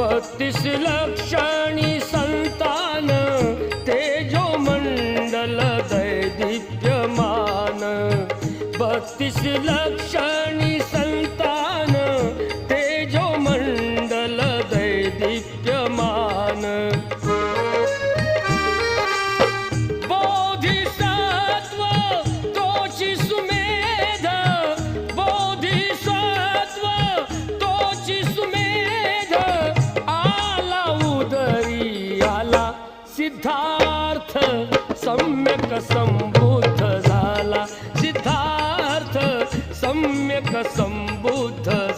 बत्तीस लक्षणी संतान तेजो मंडल दैदिप्यमान. बत्तीस लक्षणी सिद्धार्थ सम्यक संबुद्ध झाला. सिद्धार्थ सम्यक संबुद्ध